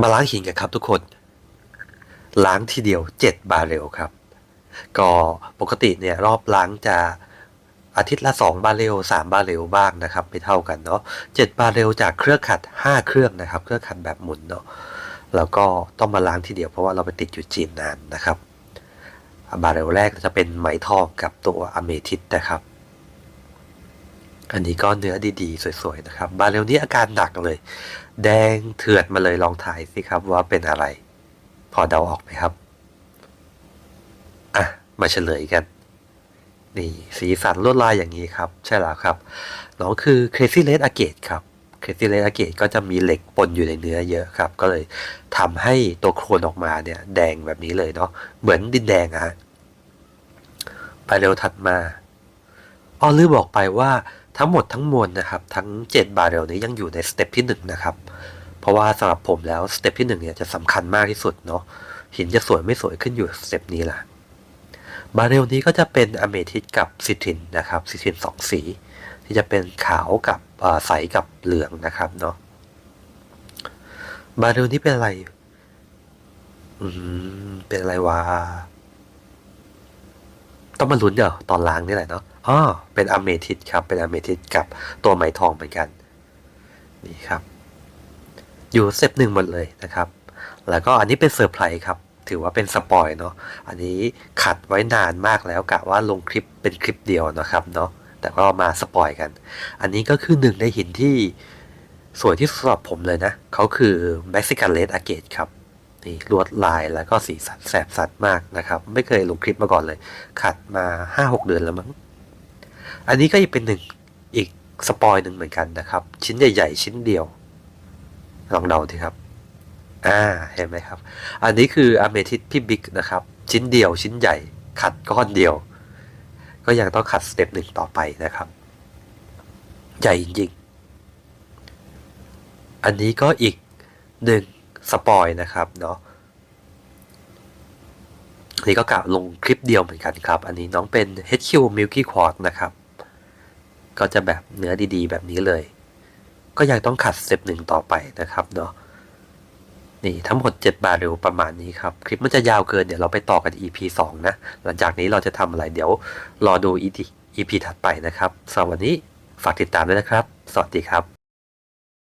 มาล้างหินกันครับทุกคน ล้างทีเดียว 7 บาเรลครับ ก็ปกติเนี่ยรอบล้างจะอาทิตย์ละ 2 บาเรล3 บาเรลบ้างนะครับ ไม่เท่ากันเนาะ7บาเรลจากเครื่องขัด 5 เครื่องนะครับ เครื่องขัดแบบหมุนเนาะแล้วก็ต้องมาล้างทีเดียวเพราะว่าเราไปติดอยู่จีนนานนะครับ บาเรลแรกจะเป็นไหมทองกับตัวอเมทิสนะครับ อันนี้ก็เนื้อดีๆ สวยๆนะครับบาเรลนี้อาการหนักเลย แดงเถือดมาเลยลองถ่ายสิครับว่าเป็นอะไร พอเดาออกไหมครับ อะ มาเฉลยกัน นี่ สีสันลวดลายอย่างนี้ครับ ใช่แล้วครับน้องคือ Crazy Red Agate ครับ Crazy Red Agate ก็จะมีเหล็กปนอยู่ในเนื้อเยอะครับ ก็เลยทำให้ตัวโครนออกมาเนี่ย แดงแบบนี้เลยเนาะเหมือนดินแดงอะฮะไปเร็วถัดมาอ้อลืมบอกไปว่า ทั้งหมดทั้งมวลนะครับ ทั้ง 7 บาเรลนี้ยังอยู่ในสเต็ปที่1นะครับ เพราะว่าสำหรับผมแล้วสเต็ปที่1เนี่ยจะสำคัญมากที่สุดเนาะหินจะสวยไม่สวยขึ้นอยู่สเต็ปนี้แหละบาเรลนี้ก็จะเป็นอเมทิสกับซิทรินนะครับซิทรินสองสี ที่จะเป็นขาวกับใสกับเหลืองนะครับเนาะบาเรลนี้เป็นอะไร อืม เป็นอะไรวะ ต้องมาลุ้นเดี๋ยวตอนล้างนี่แหละเนาะอ๋อเป็นอเมทิสครับ เป็นอเมทิสกับตัวไหมทองเหมือนกัน นี่ครับ อยู่เซตหนึ่งหมดเลยนะครับ แล้วก็อันนี้เป็นเซอร์ไพรส์ครับ ถือว่าเป็นสปอยเนาะ อันนี้ขัดไว้นานมากแล้วกะว่าลงคลิปเป็นคลิปเดียวนะครับเนาะ แต่ก็มาสปอยกัน อันนี้ก็คือหนึ่งในหินที่สวยที่สุดสำหรับผมเลยนะ เขาคือ Mexican Red Agate ครับ นี่ลวดลายแล้วก็สีสันแสบสันมากนะครับ ไม่เคยลงคลิปมาก่อนเลย ขัดมาห้าหกเดือนแล้วมั้ง อันนี้ก็ยังเป็นหนึ่งอีกสปอยหนึ่งเหมือนกันนะครับ ชิ้นใหญ่ ๆ ชิ้นเดียว ลองเดาทีครับ อ่าเห็นไหมครับ อันนี้คืออเมทิสพี่บิ๊กนะครับ ชิ้นเดียวชิ้นใหญ่ ขัดก้อนเดียว ก็ยังต้องขัดสเต็ปหนึ่งต่อไปนะครับ ใหญ่จริงๆอันนี้ก็อีกหนึ่ง สปอยนะครับเนาะนนี้ก็กะลงคลิปเดียวเหมือนกันครับ อันนี้น้องเป็น HQ Milky Quartz นะครับ ก็จะแบบเนื้อดีๆ แบบนี้เลย ก็ยังต้องขัดสเต็ปหนึ่งต่อไปนะครับเนาะนี่ทั้งหมด 7 บาร์เรลประมาณนี้ครับ คลิปมันจะยาวเกินเดี๋ยวเราไปต่อกัน EP 2 นะ หลังจากนี้เราจะทำอะไรเดี๋ยวรอดู EP ถัดไปนะครับสำหรับวันนี้ฝากติดตามด้วยนะครับ สวัสดีครับ